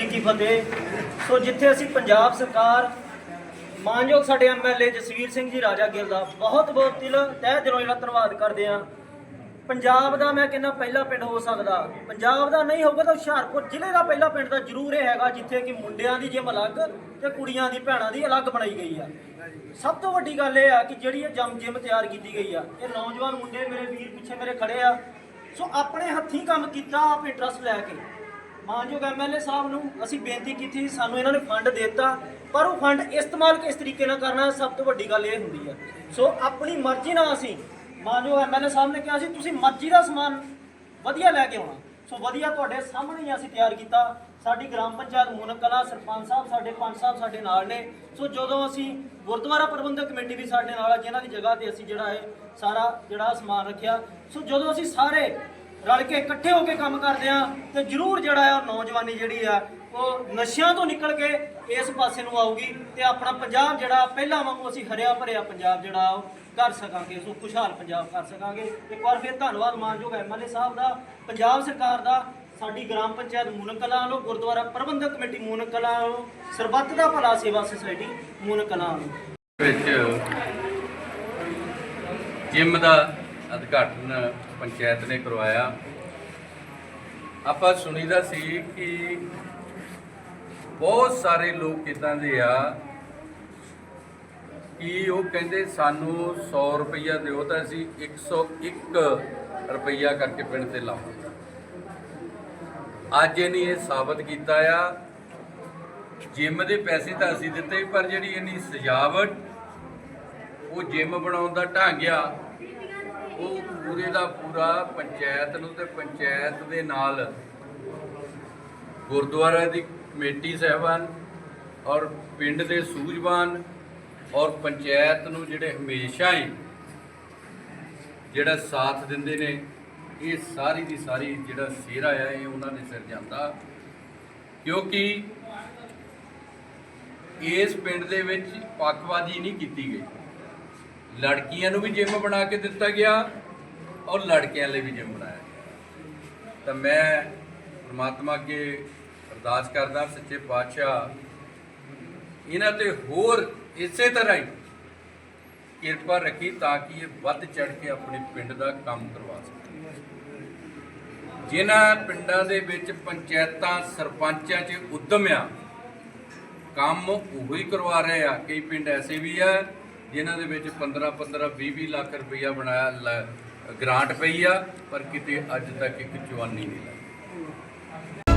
ਜੀ ਕੀ ਫਤਿਹ। ਸੋ ਜਿੱਥੇ ਅਸੀਂ ਪੰਜਾਬ ਸਰਕਾਰ, ਮਾਨਯੋਗ ਸਾਡੇ ਐਮਐਲਏ ਜਸਵੀਰ ਸਿੰਘ ਜੀ, ਰਾਜਾ ਗਿੱਲ ਦਾ ਬਹੁਤ ਬਹੁਤ ਦਿਲ, ਤਹਿ ਦਿਲੋਂ ਜਿਹੜਾ ਧੰਨਵਾਦ ਕਰਦੇ ਆ ਪੰਜਾਬ ਦਾ ਮੈਂ ਕਹਿੰਦਾ ਪਹਿਲਾ ਪਿੰਡ ਹੋ ਸਕਦਾ। ਪੰਜਾਬ ਦਾ ਨਹੀਂ ਹੋਊਗਾ ਤਾਂ ਹੁਸ਼ਿਆਰਪੁਰ ਜ਼ਿਲ੍ਹੇ ਦਾ ਪਹਿਲਾ ਪਿੰਡ ਤਾਂ ਜ਼ਰੂਰ ਇਹ ਹੈਗਾ, ਜਿੱਥੇ ਕਿ ਮੁੰਡਿਆਂ ਦੀ ਜਿਮ ਅਲੱਗ ਤੇ ਕੁੜੀਆਂ ਦੀ ਭੈਣਾਂ ਦੀ ਅਲੱਗ ਬਣਾਈ ਗਈ ਆ। ਸਭ ਤੋਂ ਵੱਡੀ ਗੱਲ ਇਹ ਆ ਕਿ ਜਿਹੜੀ ਇਹ ਜਮ ਜਿਮ ਤਿਆਰ ਕੀਤੀ ਗਈ ਆ, ਇਹ ਨੌਜਵਾਨ ਮੁੰਡੇ ਮੇਰੇ ਵੀਰ ਪਿੱਛੇ ਮੇਰੇ ਖੜੇ ਆ। ਸੋ ਆਪਣੇ ਹੱਥੀਂ ਕੰਮ ਕੀਤਾ, ਆਪ ਇੰਟਰਸਟ ਲੈ ਕੇ। ਮਾਨਯੋਗ ਐਮਐਲਏ ਸਾਹਿਬ ਨੂੰ ਅਸੀਂ ਬੇਨਤੀ ਕੀਤੀ, ਸਾਨੂੰ ਇਹਨਾਂ ਨੇ ਫੰਡ ਦਿੱਤਾ, ਪਰ ਉਹ ਫੰਡ ਇਸਤੇਮਾਲ ਕਿਸ ਤਰੀਕੇ ਨਾਲ ਕਰਨਾ, ਸਭ ਤੋਂ ਵੱਡੀ ਗੱਲ ਇਹ ਹੁੰਦੀ ਹੈ ਸੋ ਆਪਣੀ ਮਰਜ਼ੀ ਨਾਲ ਅਸੀਂ ਮਾਨਯੋਗ ਐਮਐਲਏ ਸਾਹਿਬ ਨੇ ਕਿਹਾ ਸੀ, ਤੁਸੀਂ ਮਰਜ਼ੀ ਦਾ ਸਮਾਨ ਵਧੀਆ ਲੈ ਕੇ ਆਉਣਾ। ਸੋ ਵਧੀਆ ਤੁਹਾਡੇ ਸਾਹਮਣੇ ਹੀ ਅਸੀਂ ਤਿਆਰ ਕੀਤਾ। ਸਾਡੀ ਗ੍ਰਾਮ ਪੰਚਾਇਤ ਮੂਨਕ ਕਲਾ, ਸਰਪੰਚ ਸਾਹਿਬ ਸਾਡੇ, ਪੰਚ ਸਾਹਿਬ ਸਾਡੇ ਨਾਲ ਨੇ। ਸੋ ਜਦੋਂ ਅਸੀਂ ਗੁਰਦੁਆਰਾ ਪ੍ਰਬੰਧਕ ਕਮੇਟੀ ਵੀ ਸਾਡੇ ਨਾਲ ਆ, ਜਿਨ੍ਹਾਂ ਦੀ ਜਗ੍ਹਾ ਤੇ ਅਸੀਂ ਜਿਹੜਾ ਹੈ ਸਾਰਾ ਜਿਹੜਾ ਸਮਾਨ ਰੱਖਿਆ, ਸੋ ਜਦੋਂ ਅਸੀਂ ਸਾਰੇ ਰਲ ਕੇ ਇਕੱਠੇ ਹੋ ਕੇ ਕੰਮ ਕਰਦੇ ਆ ਤੇ ਜ਼ਰੂਰ ਜਿਹੜਾ ਆ ਨੌਜਵਾਨੀ ਜਿਹੜੀ ਆ, ਉਹ ਨਸ਼ਿਆਂ ਤੋਂ ਨਿਕਲ ਕੇ ਇਸ ਪਾਸੇ ਨੂੰ ਆਊਗੀ ਤੇ ਆਪਣਾ ਪੰਜਾਬ ਜਿਹੜਾ ਪਹਿਲਾਂ ਵਾਂਗੂ ਅਸੀਂ ਹਰਿਆ ਭਰਿਆ ਪੰਜਾਬ ਜਿਹੜਾ ਉਹ ਕਰ ਸਕਾਂਗੇ, ਸੋ ਖੁਸ਼ਹਾਲ ਪੰਜਾਬ ਕਰ ਸਕਾਂਗੇ। ਇੱਕ ਵਾਰ ਫਿਰ ਧੰਨਵਾਦ ਮਾਨਯੋਗ ਐਮਐਲਏ ਸਾਹਿਬ ਦਾ, ਪੰਜਾਬ ਸਰਕਾਰ ਦਾ, ਸਾਡੀ ਗ੍ਰਾਮ ਪੰਚਾਇਤ ਮੂਨਕ ਕਲਾਂ ਵੱਲੋਂ, ਗੁਰਦੁਆਰਾ ਪ੍ਰਬੰਧਕ ਕਮੇਟੀ ਮੂਨਕ ਕਲਾਂ ਵੱਲੋਂ, ਸਰਬੱਤ ਦਾ ਭਲਾ ਸੇਵਾ ਸੁਸਾਇਟੀ ਮੂਨਕ ਕਲਾਂ ਵਿੱਚ ਜਿਮ ਦਾ ਉਦਘਾਟਨ ਪੰਚਾਇਤ ਨੇ ਕਰਵਾਇਆ। ਆਪਾਂ ਸੁਣੀਦਾ ਸੀ ਕਿ ਬਹੁਤ ਸਾਰੇ ਲੋਕ ਇਦਾਂ ਦੇ ਆ ਕਿ ਉਹ ਕਹਿੰਦੇ ਸਾਨੂੰ 100 ਰੁਪਈਆ ਦਿਓ ਤਾਂ ਅਸੀਂ 101 ਰੁਪਈਆ ਕਰਕੇ ਪਿੰਡ ਤੇ ਲਾਵਾਂਗੇ। ਅੱਜ ਇਹਨੇ ਇਹ ਸਾਬਤ ਕੀਤਾ ਆ। ਜਿਮ ਦੇ ਪੈਸੇ ਤਾਂ ਅਸੀਂ ਦਿੱਤੇ, ਪਰ ਜਿਹੜੀ ਇਹਨੀ ਸਜਾਵਟ, ਉਹ ਜਿਮ ਬਣਾਉਣ ਦਾ ਢੰਗ ਆ ਉਹ ਪੂਰੇ ਦਾ ਪੂਰਾ ਪੰਚਾਇਤ ਨੂੰ ਤੇ ਪੰਚਾਇਤ ਦੇ ਨਾਲ ਗੁਰਦੁਆਰਾ ਦੀ ਕਮੇਟੀ ਸਹਿਬਾਨ ਔਰ ਪਿੰਡ ਦੇ ਸੂਝਵਾਨ ਔਰ ਪੰਚਾਇਤ ਨੂੰ ਜਿਹੜੇ ਹਮੇਸ਼ਾ ਹੀ ਜਿਹੜਾ ਸਾਥ ਦਿੰਦੇ ਨੇ, ਇਹ ਸਾਰੀ ਦੀ ਸਾਰੀ ਜਿਹੜਾ ਸਿਹਰਾ ਆ, ਇਹ ਉਹਨਾਂ ਦੇ ਸਿਰ ਜਾਂਦਾ। ਕਿਉਂਕਿ ਇਸ ਪਿੰਡ ਦੇ ਵਿੱਚ ਪੱਖਵਾਦੀ ਨਹੀਂ ਕੀਤੀ ਗਈ। ਲੜਕੀਆਂ ਨੂੰ ਵੀ ਜਿਮ ਬਣਾ ਕੇ ਦਿੱਤਾ ਗਿਆ ਔਰ ਲੜਕਿਆਂ ਲਈ ਵੀ ਜਿਮ ਬਣਾਇਆ ਗਿਆ। ਤਾਂ ਮੈਂ ਪ੍ਰਮਾਤਮਾ ਅੱਗੇ ਅਰਦਾਸ ਕਰਦਾ, ਸੱਚੇ ਪਾਤਸ਼ਾਹ, ਇਹਨਾਂ ਤੇ ਹੋਰ ਇਸੇ ਤਰ੍ਹਾਂ ਹੀ ਕਿਰਪਾ ਰੱਖੀ ਤਾਂ ਕਿ ਇਹ ਵੱਧ ਚੜ ਕੇ ਆਪਣੇ ਪਿੰਡ ਦਾ ਕੰਮ ਕਰਵਾ ਸਕਣ। ਜਿਨ੍ਹਾਂ ਪਿੰਡਾਂ ਦੇ ਵਿੱਚ ਪੰਚਾਇਤਾਂ, ਸਰਪੰਚਾਂ 'ਚ ਉਦਮ ਆ ਕੰਮ ਉਹੀ ਕਰਵਾ ਰਹੇ ਆ, ਕਈ ਪਿੰਡ ਐਸੇ ਵੀ ਆ ਜਿਨ੍ਹਾਂ ਦੇ ਵਿੱਚ 15 15 20 20 ਲੱਖ ਰੁਪਈਆ ਬਣਾਇਆ ਗ੍ਰਾਂਟ ਪਈ ਆ, ਪਰ ਕਿਤੇ ਅੱਜ ਤੱਕ ਇੱਕ ਜਵਾਨੀ ਨਹੀਂ ਲੱਗੀ।